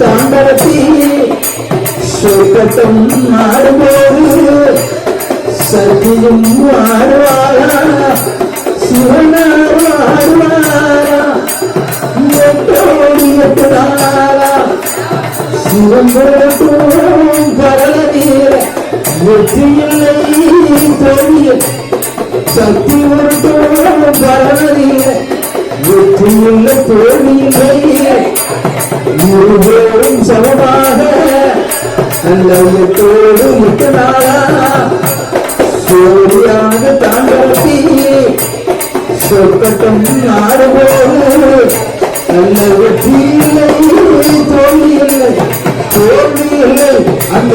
தாண்டவத்தி சொர்க்கத்தம் மாறும்போது சத்தியும் மாறுவாரா சிவனார் மாறுவாரா எட்டோடி எட்டுதாரா சிவம்பரத்தோம் பரல வெற்றி இல்லை தோழிய சக்தி ஒருத்தோம் பரல நீர வெற்றி இல்லை தோழி இல்லை இருவரும் சமமாக நல்ல எட்டோடு முட்டனாரா சோழியாக தாண்டவத்தி சொற்கட்டம் நல்ல வெற்றி இல்லை அந்த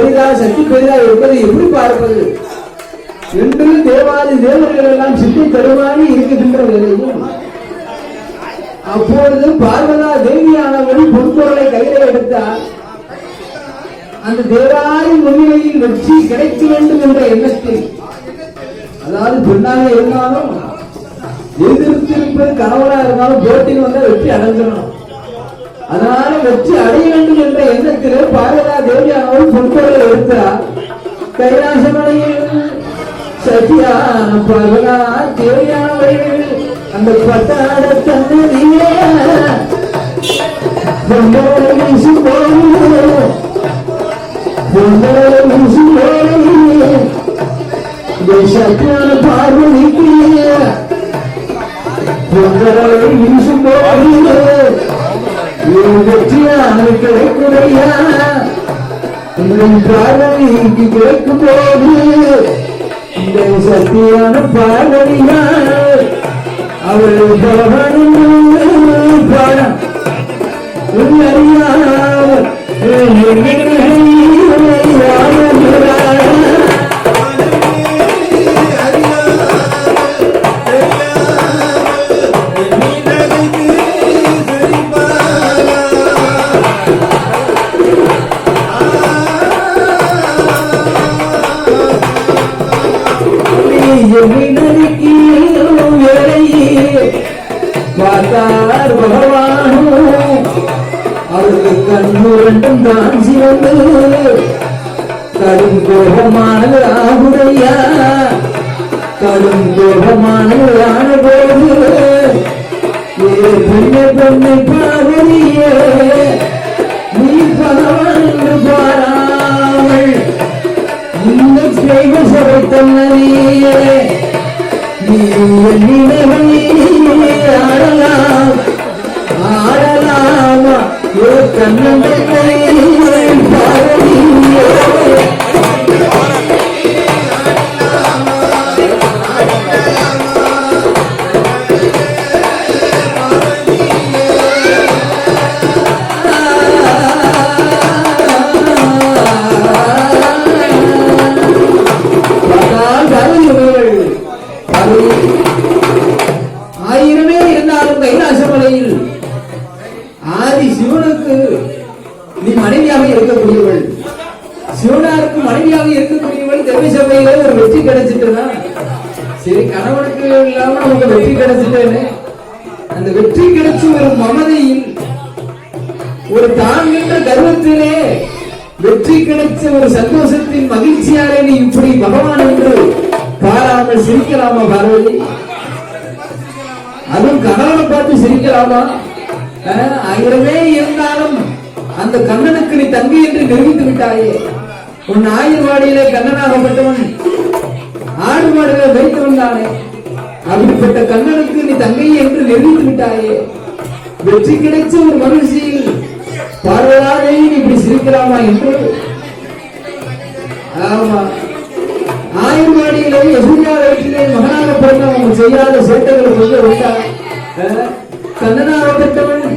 பகவான் பெரிதா சக்தி பெரிதா இருப்பதை எப்படி பார்ப்பது? என்று தேவாதி தேவர்கள் எல்லாம் சித்தி தருவானி இருக்கின்ற வேளையில் அப்பொழுது பார்வதா தேவியானவரும் பொன்பொருளை கையில எடுத்தார். அந்த தேவாரி முன்னிலையில் வெற்றி கிடைக்க வேண்டும் என்ற எண்ணத்தில் அதாவது பெண்ணாக இருந்தாலும் எதிர்த்திருப்பது கணவனா இருந்தாலும் போட்டியில் வந்தால் வெற்றி அடைஞ்சிடணும். அதனால வெற்றி அடைய வேண்டும் என்ற எண்ணத்திலே பார்வதா தேவியானவள் பொன்பொருளை எடுத்தார். கைலாசமலையில் சத்தியான பார்வதா தேவியானவள் அந்த பட்டாட தந்தையே பொங்கலை பார்வதிக்கு பொங்கலை வீசும்போது போது பார்வதிக்கு கிடைக்குதையா பார்வதிக்கு கிடைக்கும் போது இந்த அவள் பாடம் பார்த்தார் பகவானும் அவருக்கு கண்ணு ரெண்டும் தான் சிவந்து. கடும் கோபமானது ஆகுடையா கடும் கோபமானது ஆன போது ஏ பெண்ணை பெண்ணை பாவரியே நீ பகவான் என்று பாராமல் இந்த தெய்வ சபை தன்னதியே நீ என்னிடமே ஏ இருக்கக்கூடியவள் ஒரு வெற்றி கிடைச்சிட்டுனா? சரி கணவனுக்கு இல்லாம நமக்கு வெற்றி கிடைச்சிட்டேன்னு அந்த வெற்றி கிடைச்ச ஒரு மமதையில் ஒரு தான் என்ற கர்வத்திலே வெற்றி கிடைச்ச ஒரு சந்தோஷத்தின் மகிழ்ச்சியாலே நீ இப்படி பகவான் என்று பாராமல் சிரிக்கலாமா பார்வதி? அதுவும் கணவனை பார்த்து சிரிக்கலாமா? ஆயிரமே இருந்தாலும் அந்த கண்ணனுக்கு நீ தங்கி என்று நிரூபித்து விட்டாயே. உன் ஆயுர்வாடியிலே கண்ணனாகப்பட்டவன் ஆடு மாடுகளை வைத்தவன் தானே அப்படிப்பட்ட கண்ணனுக்கு நீ தங்கை என்று நிரூபித்து விட்டாயே. வெற்றி கிடைச்ச ஒரு மகிழ்ச்சியில் பார்வதாதே நீ இப்படி சிரிக்கலாமா என்று? ஆமா. ஆயுர்வாடியிலே யசுஜா வயிற்றிலே மகனாக பிறந்த அவங்க செய்யாத சேட்டைகளை கொஞ்சம் விட்டா கண்ணனாகப்பட்டவன்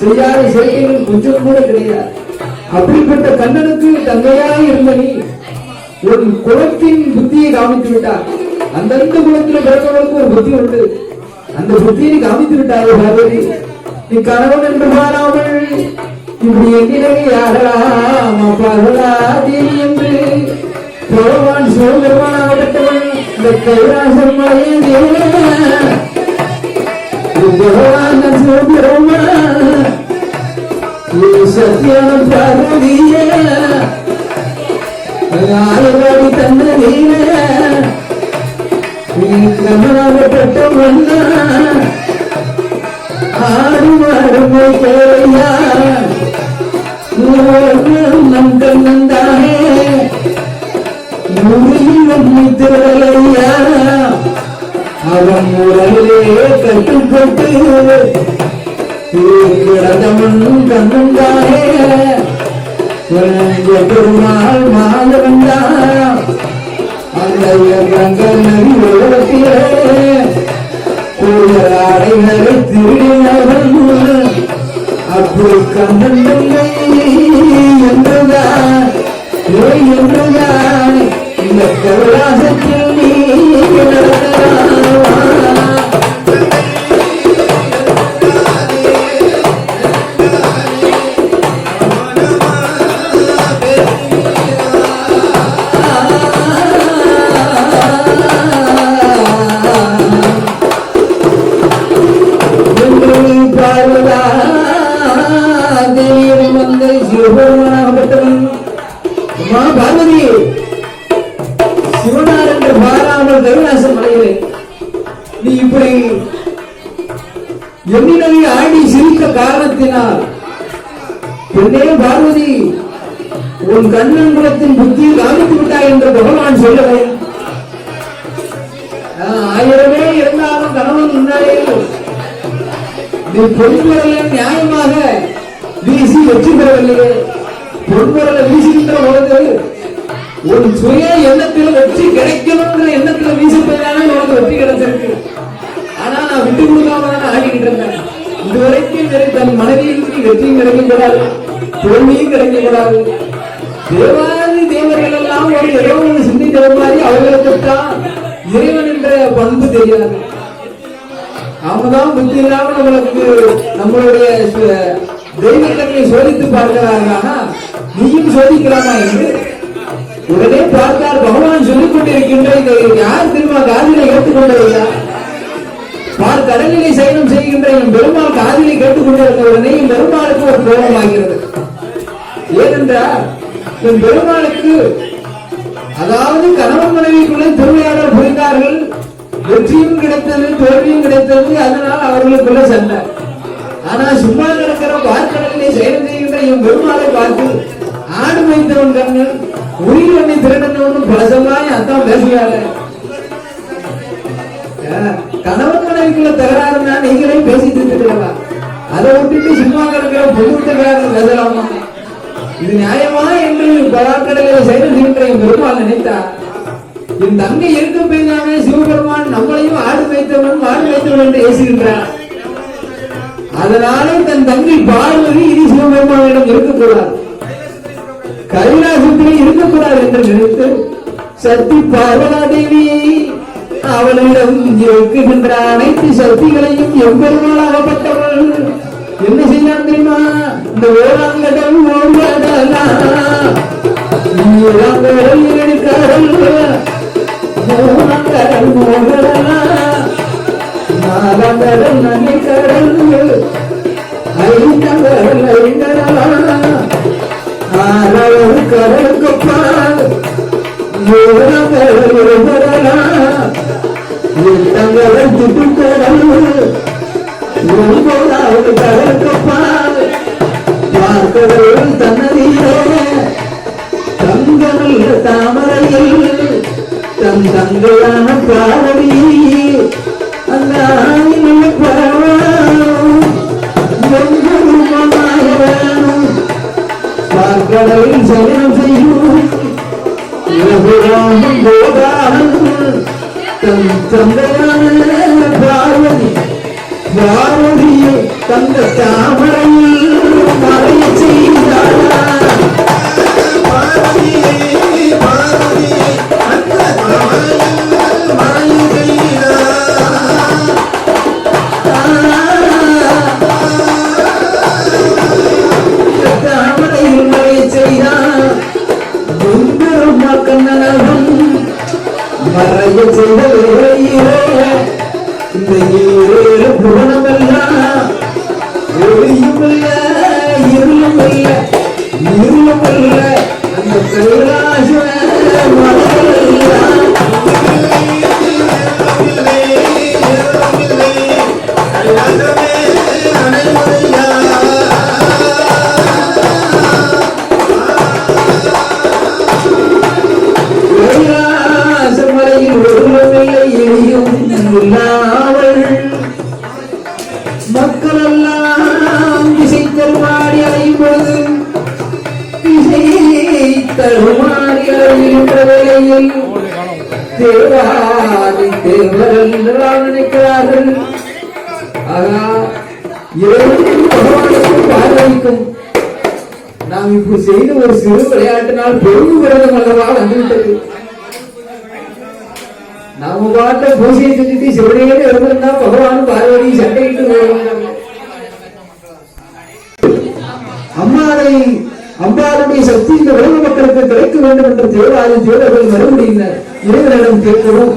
செய்யாத சேட்டைகள் கொஞ்சம் கூட கிடையாது. அப்படிப்பட்ட கண்ணனுக்கு தந்தையாக இருந்த நீ உன் குலத்தின் புத்தியை காமித்து விட்டார் அந்தந்த குலத்தில் பிறந்தவர்களுக்கு ஒரு புத்தி உண்டு. அந்த புத்தியை காமித்து விட்டார் பார்வதி நீ. கணவன் என்று பாராமல் இப்படி எண்ணிலே யாராம பகலாதேவி என்று பகவான் சிவபெருமானாகப்பட்டவன் இந்த கைலாசம் மலையே பகவான் சிவபெருமான். சத்தியான பார்வதியே ஆயவாடி தந்ததீன கமலாகப்பட்ட மன்னா ஆடும் அருமை கேளையா நம் கண்ணந்தானே நூறில் நம்மை திரளையா அவன் முறையிலே கட்டுப்பட்டு பெருமாள் மாதவந்தா அந்த கங்கள் திருடினவன் அப்படி கண்ணன் என்றுதான். என்றுதான். இந்த கைலாசத்தில் நீ நடந்ததாவா எண்ணினவை ஆடி சிரித்த காரணத்தினால் பெண்ணே பார்வதி உன் கண்ணன் குலத்தின் புத்தியை காமித்து விட்டாய் என்று பகவான் சொல்லவே. ஆஹ், ஆயிரமே இருந்தாலும் கணவன் முன்னாலே நீ பொன்முறையை நியாயமாக வீசி வெற்றி பெறவில்லையே. பொன்முறையில வீசுகின்ற பொழுது உன் சுய எண்ணத்தில் வெற்றி கிடைக்கணுங்கிற எண்ணத்துல வீசப்போதானே உனக்கு வெற்றி கிடைச்சிருக்கு. நான் விட்டு கொடுக்காம தானே இருந்தேன் இதுவரைக்கும் தன் மனைவிக்கு வெற்றியும் கிடைக்க தோல்வியும் கிடைக்க தேவாதி தேவர்கள் எல்லாம் ஒரு இறைவன் சிந்திக்கிற மாதிரி அவர்களுக்கு தான் இறைவன் என்ற பண்பு தெரியாது. அவங்கதான் புத்தி இல்லாம நம்மளுக்கு நம்மளுடைய தெய்வத்தன்மையை சோதித்து பார்க்கிறார்களா நீயும் சோதிக்கலாமா என்று? உடனே பார்த்தார். பகவான் சொல்லிக் கொண்டிருக்கின்ற இதை யார் திரும்ப காதிலே ஏற்றுக்கொண்டதில்லை பார் கடலிலே சயனம் செய்கின்ற என் பெருமாள் காதிலே கேட்டுக்கொண்டிருந்த உடனே என் பெருமாளுக்கு ஒரு கோபமாகிறது. ஏனென்றால் என் பெருமாளுக்கு அதாவது கணவன் மனைவிக்குள்ளே திருமையாளர் புரிந்தார்கள். வெற்றியும் கிடைத்தது தோல்வியும் கிடைத்தது அதனால் அவர்களுக்குள்ள சண்டை ஆனா சும்மா நடக்கிற பார்க்கடலிலே செயல் செய்கின்ற என் பெருமாளை பார்த்து ஆடு வைத்தவன் கண்ணன் உயிர் பண்ணி திருடனவனும் பலசமாய் அத்தான் பேசுகிறாரு கணவன் மனைவிக்குள்ள தகராறுனா நீங்களே பேசிட்டு இருக்கிறவா அதை விட்டுட்டு சும்மா கிடக்கிற பொது தகராறு பேசலாமா இது நியாயமா என்று பலாக்கடலில் செயல் செய்கின்ற பெருமாள் நினைத்தா? என் தங்கை இருக்க பெய்தாமே சிவபெருமான் நம்மளையும் ஆடு வைத்தவன் மாடு வைத்தவன் என்று ஏசுகின்றார் அதனாலே தன் தங்கை பார்வதி இனி சிவபெருமானிடம் இருக்கக்கூடாது. கைலாசத்திலே இருக்கக்கூடாது என்று நினைத்து சக்தி பார்வதாதேவி அவளிடம் இருக்குகின்ற அனைத்து சக்திகளையும் எம்பெருமாளாக கோபப்பட்டவள் என்ன செய்யலாம் தெரியுமா? இந்த ஓராங்கடம் ஓடலாம் ஈராங்கடல் இருக்கடல் ஓராங்கடல் ஓடலாம் நாலாங்கடல் நன்னிக்கடல் ஐந்தாங்கடல் ஐந்தடலாம் ஆறாவது கடல் கொப்பால். ஏழாங்கடல் பார்க்கடல் தன்னதியே தங்கமல்ல தாமரையில் தன் தங்கையான பாரதி அந்த ஆயிரம் பாவம் பார்க்கடலில் தன் தந்தையான பார்வதி பார்வதியை தந்த தாமரையில் ஒளியுமில்ல இருளுமில்ல இருளுமில்ல அந்த கைலாச நினைக்கிறார்கள் ஆகா இறைவனுக்கும் பகவானுக்கும் பார்வைக்கும் நாம் இப்படி செய்த ஒரு சிறு விளையாட்டினால் பெரும் விரதம் அல்லவா வந்துவிட்டது. நாம பார்த்த பூஜையை செஞ்சுட்டு சிவனையே இருந்திருந்தா பகவான் பார்வதி சண்டையிட்டு அம்மாவை அம்பாளுடைய சக்தி இந்த உலக மக்களுக்கு கிடைக்க வேண்டும் என்ற தேவாதி தேவர்கள் மறுபடியினர் இறைவனிடம் கேட்கிறோம்